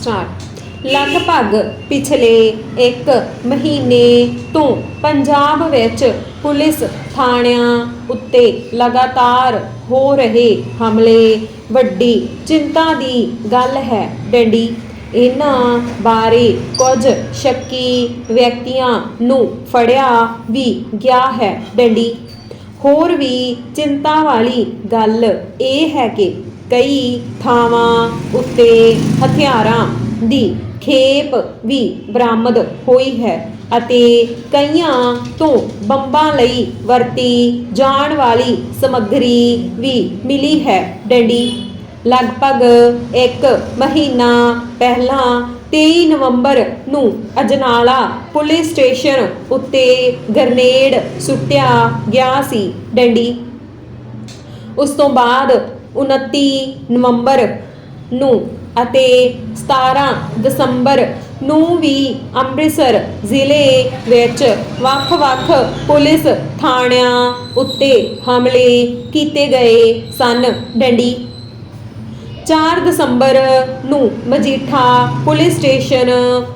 Start ਲਗਭਗ ਪਿਛਲੇ 1 ਮਹੀਨੇ ਤੋਂ ਪੰਜਾਬ ਵਿੱਚ ਪੁਲਿਸ ਥਾਣਿਆਂ ਉੱਤੇ ਲਗਾਤਾਰ ਹੋ ਰਹੇ ਹਮਲੇ। ਵੱਡੀ ਚਿੰਤਾ ਦੀ ਗੱਲ ਹੈ ਡੰਡੀ। ਇਹਨਾਂ ਬਾਰੇ ਕੁਝ ਸ਼ੱਕੀ ਵਿਅਕਤੀਆਂ ਨੂੰ ਫੜਿਆ ਵੀ ਗਿਆ ਹੈ ਡੰਡੀ। ਹੋਰ ਵੀ ਚਿੰਤਾ ਵਾਲੀ ਗੱਲ ਇਹ ਹੈ ਕਿ ਕਈ ਥਾਵਾਂ ਉੱਤੇ ਹਥਿਆਰਾਂ ਦੀ ਖੇਪ ਵੀ ਬਰਾਮਦ ਹੋਈ ਹੈ ਅਤੇ ਕਈਆਂ ਤੋਂ ਬੰਬਾਂ ਲਈ ਵਰਤੀ ਜਾਣ ਵਾਲੀ ਸਮੱਗਰੀ ਵੀ ਮਿਲੀ ਹੈ। ਡੰਡੀ, ਲਗਭਗ 1 ਮਹੀਨਾ ਪਹਿਲਾਂ 23 ਨਵੰਬਰ ਨੂੰ ਅਜਨਾਲਾ ਪੁਲਿਸ ਸਟੇਸ਼ਨ ਉੱਤੇ ਗਰਨੇਡ ਸੁੱਟਿਆ ਗਿਆ ਸੀ। ਡੰਡੀ, ਉਸ ਤੋਂ ਬਾਅਦ 29 ਨਵੰਬਰ ਨੂੰ ਅਤੇ 17 ਦਸੰਬਰ ਨੂੰ ਵੀ ਅੰਮ੍ਰਿਤਸਰ ਜ਼ਿਲ੍ਹੇ ਵਿੱਚ ਵੱਖ-ਵੱਖ ਪੁਲਿਸ ਥਾਣਿਆਂ ਉੱਤੇ ਹਮਲੇ ਕੀਤੇ ਗਏ ਸਨ। ਡੰਡੀ। 4 ਦਸੰਬਰ ਨੂੰ ਮਜੀਠਾ ਪੁਲਿਸ ਸਟੇਸ਼ਨ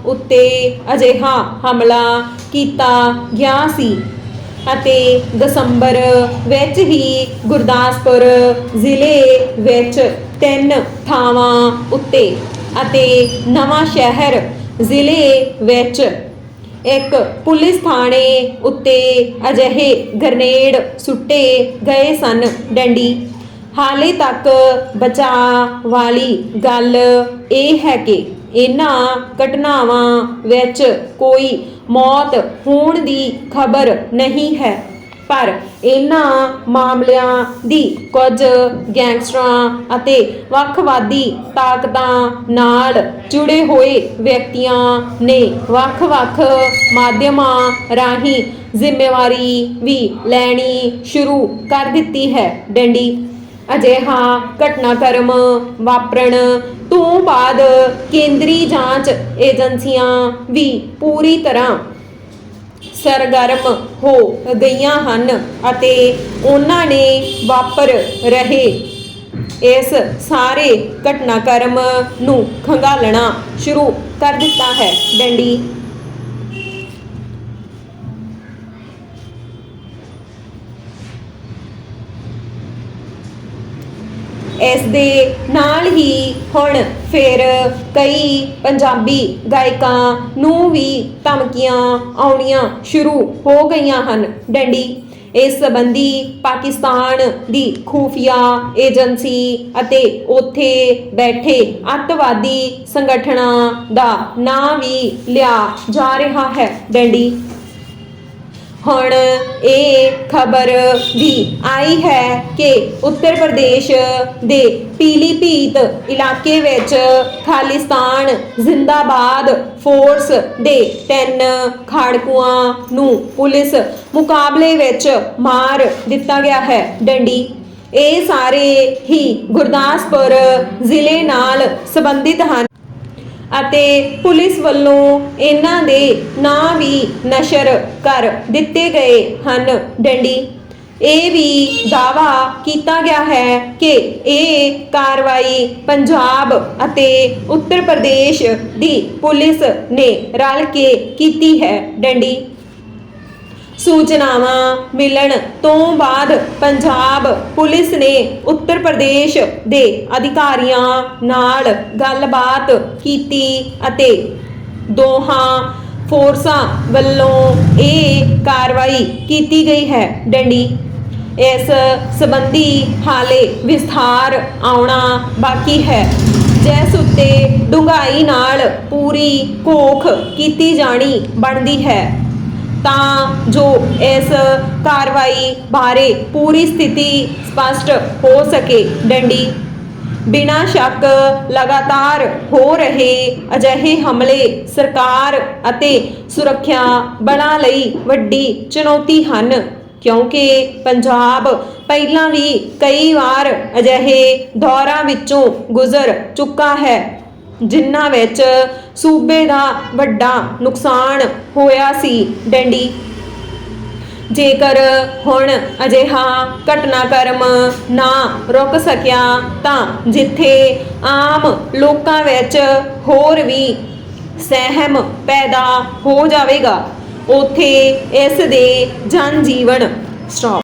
ਉੱਤੇ ਅਜਿਹਾ ਹਮਲਾ ਕੀਤਾ ਗਿਆ ਸੀ। ਅਤੇ ਦਸੰਬਰ ਵਿੱਚ ਹੀ ਗੁਰਦਾਸਪੁਰ ਜ਼ਿਲ੍ਹੇ ਵਿੱਚ ਤਿੰਨ ਥਾਵਾਂ ਉੱਤੇ ਅਤੇ ਨਵਾਂ ਸ਼ਹਿਰ ਜ਼ਿਲ੍ਹੇ ਵਿੱਚ ਇੱਕ ਪੁਲਿਸ ਥਾਣੇ ਉੱਤੇ ਅਜਿਹੇ ਗ੍ਰਨੇਡ ਸੁੱਟੇ ਗਏ ਸਨ। ਡੰਡੀ, ਹਾਲੇ ਤੱਕ ਬਚਾ ਵਾਲੀ ਗੱਲ ਇਹ ਹੈ ਕਿ ਇਹਨਾਂ ਘਟਨਾਵਾਂ ਵਿੱਚ ਕੋਈ ਮੌਤ ਹੋਣ ਦੀ ਖਬਰ ਨਹੀਂ ਹੈ। ਪਰ ਇਹਨਾਂ ਮਾਮਲਿਆਂ ਦੀ ਕੁਝ ਗੈਂਗਸਟਰਾਂ ਅਤੇ ਵੱਖਵਾਦੀ ਤਾਕਤਾਂ ਨਾਲ ਜੁੜੇ ਹੋਏ ਵਿਅਕਤੀਆਂ ਨੇ ਵੱਖ-ਵੱਖ ਮਾਧਿਅਮਾਂ ਰਾਹੀਂ ਜ਼ਿੰਮੇਵਾਰੀ ਵੀ ਲੈਣੀ ਸ਼ੁਰੂ ਕਰ ਦਿੱਤੀ ਹੈ। ਡੰਡੀ ਅਜਿਹਾ ਘਟਨਾਕ੍ਰਮ ਵਾਪਰਨ ਤੋਂ ਬਾਅਦ ਕੇਂਦਰੀ ਜਾਂਚ ਏਜੰਸੀਆਂ ਵੀ ਪੂਰੀ ਤਰ੍ਹਾਂ ਸਰਗਰਮ ਹੋ ਗਈਆਂ ਹਨ ਅਤੇ ਉਹਨਾਂ ਨੇ ਵਾਪਰ ਰਹੇ। ਇਸ ਸਾਰੇ ਘਟਨਾਕ੍ਰਮ ਨੂੰ ਖੰਗਾਲਣਾ ਸ਼ੁਰੂ ਕਰ ਦਿੱਤਾ ਹੈ। ਡੰਡੀ ਇਸ ਦੇ ਨਾਲ ਹੀ ਹੁਣ ਫਿਰ ਕਈ ਪੰਜਾਬੀ ਗਾਇਕਾਂ ਨੂੰ ਵੀ ਧਮਕੀਆਂ ਆਉਣੀਆਂ ਸ਼ੁਰੂ ਹੋ ਗਈਆਂ ਹਨ। ਡੰਡੀ, ਇਸ ਸੰਬੰਧੀ ਪਾਕਿਸਤਾਨ ਦੀ ਖੂਫੀਆ ਏਜੰਸੀ ਅਤੇ ਉੱਥੇ ਬੈਠੇ ਅੱਤਵਾਦੀ ਸੰਗਠਨਾਂ ਦਾ ਨਾਂ ਵੀ ਲਿਆ ਜਾ ਰਿਹਾ ਹੈ। ਡੰਡੀ ਹੁਣ ਇਹ ਖਬਰ ਵੀ ਆਈ ਹੈ ਕਿ ਉੱਤਰ ਪ੍ਰਦੇਸ਼ ਦੇ ਪੀਲੀਭੀਤ ਇਲਾਕੇ ਵਿੱਚ ਖਾਲਿਸਤਾਨ ਜ਼ਿੰਦਾਬਾਦ ਫੋਰਸ ਦੇ ਤਿੰਨ ਖਾੜਕੂਆਂ ਨੂੰ ਪੁਲਿਸ ਮੁਕਾਬਲੇ ਵਿੱਚ ਮਾਰ ਦਿੱਤਾ ਗਿਆ ਹੈ। ਡੰਡੀ। ਇਹ ਸਾਰੇ ਹੀ ਗੁਰਦਾਸਪੁਰ ਜ਼ਿਲ੍ਹੇ ਨਾਲ ਸੰਬੰਧਿਤ ਹਨ। ਅਤੇ ਪੁਲਿਸ ਵੱਲੋਂ ਇਹਨਾਂ ਦੇ ਨਾਂ ਵੀ ਨਸ਼ਰ ਕਰ ਦਿੱਤੇ ਗਏ ਹਨ। ਡੰਡੀ, ਇਹ ਵੀ ਦਾਵਾ ਕੀਤਾ ਗਿਆ ਹੈ ਕਿ ਇਹ ਕਾਰਵਾਈ ਪੰਜਾਬ ਅਤੇ ਉੱਤਰ ਪ੍ਰਦੇਸ਼ ਦੀ ਪੁਲਿਸ ਨੇ ਰਲ ਕੇ ਕੀਤੀ ਹੈ। ਡੰਡੀ ਸੂਚਨਾਵਾਂ ਮਿਲਣ ਤੋਂ ਬਾਅਦ ਪੰਜਾਬ ਪੁਲਿਸ ਨੇ ਉੱਤਰ ਪ੍ਰਦੇਸ਼ ਦੇ ਅਧਿਕਾਰੀਆਂ ਨਾਲ ਗੱਲਬਾਤ ਕੀਤੀ ਅਤੇ ਦੋਹਾਂ ਫੋਰਸਾਂ ਵੱਲੋਂ ਇਹ ਕਾਰਵਾਈ ਕੀਤੀ ਗਈ ਹੈ। ਡੰਡੀ, ਇਸ ਸੰਬੰਧੀ ਹਾਲੇ ਵਿਸਥਾਰ ਆਉਣਾ ਬਾਕੀ ਹੈ। ਜਿਸ ਉੱਤੇ ਡੂੰਘਾਈ ਨਾਲ ਪੂਰੀ ਕੋਖ ਕੀਤੀ ਜਾਣੀ ਬਣਦੀ ਹੈ। ਤਾਂ ਜੋ ਇਸ ਕਾਰਵਾਈ ਬਾਰੇ ਪੂਰੀ ਸਥਿਤੀ ਸਪਸ਼ਟ ਹੋ ਸਕੇ। ਡੰਡੀ, ਬਿਨਾਂ ਸ਼ੱਕ ਲਗਾਤਾਰ ਹੋ ਰਹੇ ਅਜਿਹੇ ਹਮਲੇ ਸਰਕਾਰ ਅਤੇ ਸੁਰੱਖਿਆ ਬਲਾਂ ਲਈ ਵੱਡੀ ਚੁਣੌਤੀ ਹਨ, ਕਿਉਂਕਿ ਪੰਜਾਬ ਪਹਿਲਾਂ ਵੀ ਕਈ ਵਾਰ ਅਜਿਹੇ ਦੌਰਾਂ ਵਿੱਚੋਂ ਗੁਜ਼ਰ ਚੁੱਕਾ ਹੈ। ਜਿਨ੍ਹਾਂ ਵਿੱਚ ਸੂਬੇ ਦਾ ਵੱਡਾ ਨੁਕਸਾਨ ਹੋਇਆ ਸੀ, ਡੰਡੀ। ਜੇਕਰ ਹੁਣ ਅਜਿਹਾ ਘਟਨਾਕ੍ਰਮ ਨਾ ਰੁਕ ਸਕਿਆ, ਤਾਂ ਜਿੱਥੇ ਆਮ ਲੋਕਾਂ ਵਿੱਚ ਹੋਰ ਵੀ ਸਹਿਮ ਪੈਦਾ ਹੋ ਜਾਵੇਗਾ, ਉਥੇ ਇਸ ਦੇ ਜਨ ਜੀਵਨ ਸਟਾਪ